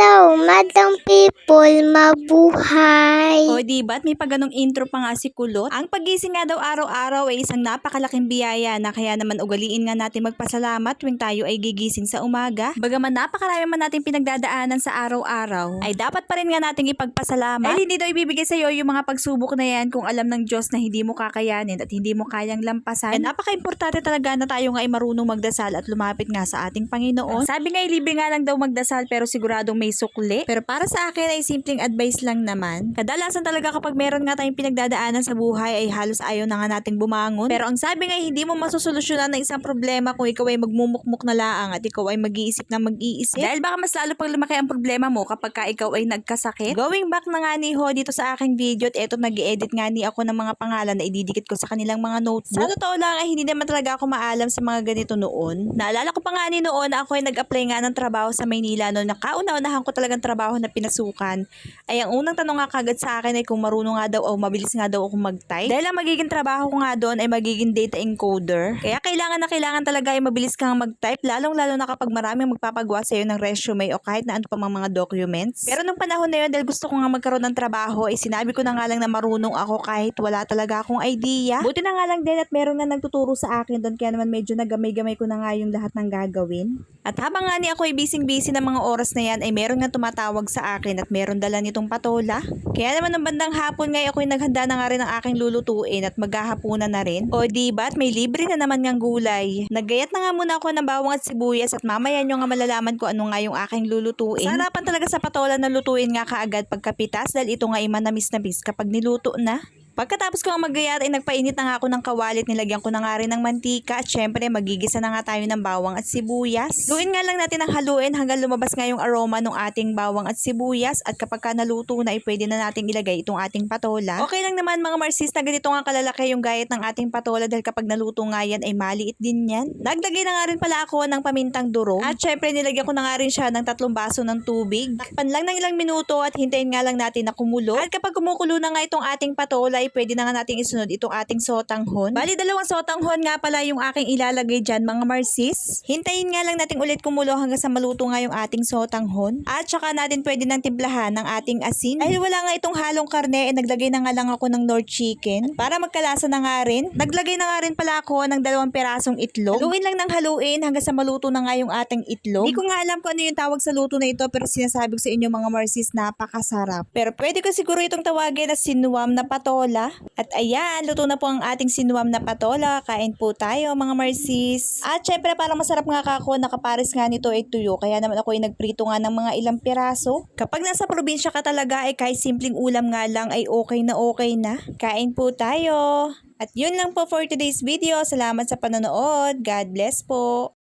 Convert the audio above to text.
Hello, madam people, mabuhay. O di ba't may paganong intro pa nga si Kulot? Ang pagising nga daw araw-araw ay isang napakalaking biyaya na kaya naman ugaliin nga natin magpasalamat tuwing tayo ay gigising sa umaga. Bagaman napakarami man natin pinagdadaanan sa araw-araw, ay dapat pa rin nga nating ipagpasalamat. Dahil hindi daw ibibigay sa iyo yung mga pagsubok na yan kung alam ng Diyos na hindi mo kakayanin at hindi mo kayang lampasan. And napaka-importante talaga na tayo nga ay marunong magdasal at lumapit nga sa ating Panginoon. Sabi nga, libre nga lang daw magdasal pero siguradong may sukli. Pero para sa akin ay simpleng advice lang naman. Kadalasan talaga kapag meron nga tayong pinagdadaanan sa buhay ay halos ayaw na nga nating bumangon. Pero ang sabi nga hindi mo masusolusyonan ng isang problema kung ikaw ay magmumukmuk na laang at ikaw ay mag-iisip na mag-iisip. Dahil baka mas lalo pang lumaki ang problema mo kapag ka ikaw ay nagkasakit. Going back na nga ni Ho dito sa aking video at eto nag-edit nga ni ako ng mga pangalan na ididikit ko sa kanilang mga notebook. Sa totoo lang ay hindi naman talaga ako maalam sa mga ganito noon. Naalala ko pa nga ni noon na ako ay nag-apply nga ng trabaho sa Maynila noon. Nakauna-unahan ko talagang trabaho na pinasukan. Ay ang unang tanong nga kagad sa akin ay kung marunong nga daw o mabilis nga daw ako mag-type. Dahil ang magiging trabaho ko nga doon ay magiging data encoder. Kaya kailangan na kailangan talaga ay mabilis kang mag-type lalong-lalo na kapag maraming magpapagawa sa iyo ng resume o kahit na ano pa mang mga documents. Pero nung panahon na yun dahil gusto ko nga magkaroon ng trabaho ay sinabi ko na nga lang na marunong ako kahit wala talaga akong idea. Buti na nga lang din at meron nga nagtuturo sa akin doon kaya naman medyo nagamay-gamay ko na nga yung lahat ng gagawin. At habang nga ni ako ay busy-busy ng mga oras na yan ay meron nga tumatawag sa akin at meron dala nitong patola. Kaya naman ng bandang hapon nga ako ay naghanda na nga rin ang aking lulutuin at maghahapunan na rin. O di ba't may libre na naman ngang gulay. Naggayat na nga muna ako ng bawang at sibuyas at mamaya nyo nga malalaman ko ano nga yung aking lulutuin. Sa harapan talaga sa patola na lutuin nga kaagad pagkapitas dahil ito nga ay manamis-namis kapag niluto na. Pagkatapos ko nga maggayat ay nagpainit na nga ako ng kawalit, nilagyan ko na nga rin ng mantika at syempre magigisa na nga tayo ng bawang at sibuyas. Luin nga lang natin ang haluin hanggang lumabas nga yung aroma ng ating bawang at sibuyas at kapag ka naluto na ay pwede na nating ilagay itong ating patola. Okay lang naman mga marsis na ganito nga kalalaki yung gayat ng ating patola dahil kapag naluto nga yan ay maliit din yan. Nagdagay na nga rin pala ako ng pamintang durog at syempre nilagyan ko na nga rin siya ng tatlong baso ng tubig. Takpan lang ng ilang minuto at hintayin nga lang natin na kumulo. At kapag kumukulo na nga itong ating patola ay pwede na nga nating isunod itong ating sotanghon. Bali, dalawang sotanghon nga pala yung aking ilalagay dyan mga marsis. Hintayin nga lang natin ulit kumulo hanggang sa maluto nga yung ating sotanghon. At saka natin pwede nang timplahan ng ating asin. Dahil wala nga itong halong karne, eh, naglagay na nga lang ako ng North Chicken. Para magkalasa na nga rin. Naglagay na nga rin pala ako ng dalawang pirasong itlog. Haluin lang ng haluin hanggang sa maluto na nga yung ating itlog. Hindi ko nga alam kung ano yung tawag sa luto na ito pero sinasabi ko sa inyo mga marsis napakasarap. Pero pwede ko siguro itong tawagin na sinuam na patola. At ayan, luto na po ang ating sinuam na patola. Kain po tayo mga marsis. At syempre parang masarap nga kako, nakapares nga nito ay tuyo. Kaya naman ako ay nagprito nga ng mga ilang piraso. Kapag nasa probinsya ka talaga ay kahit simpleng ulam nga lang ay okay na okay na. Kain po tayo. At yun lang po for today's video. Salamat sa panonood. God bless po.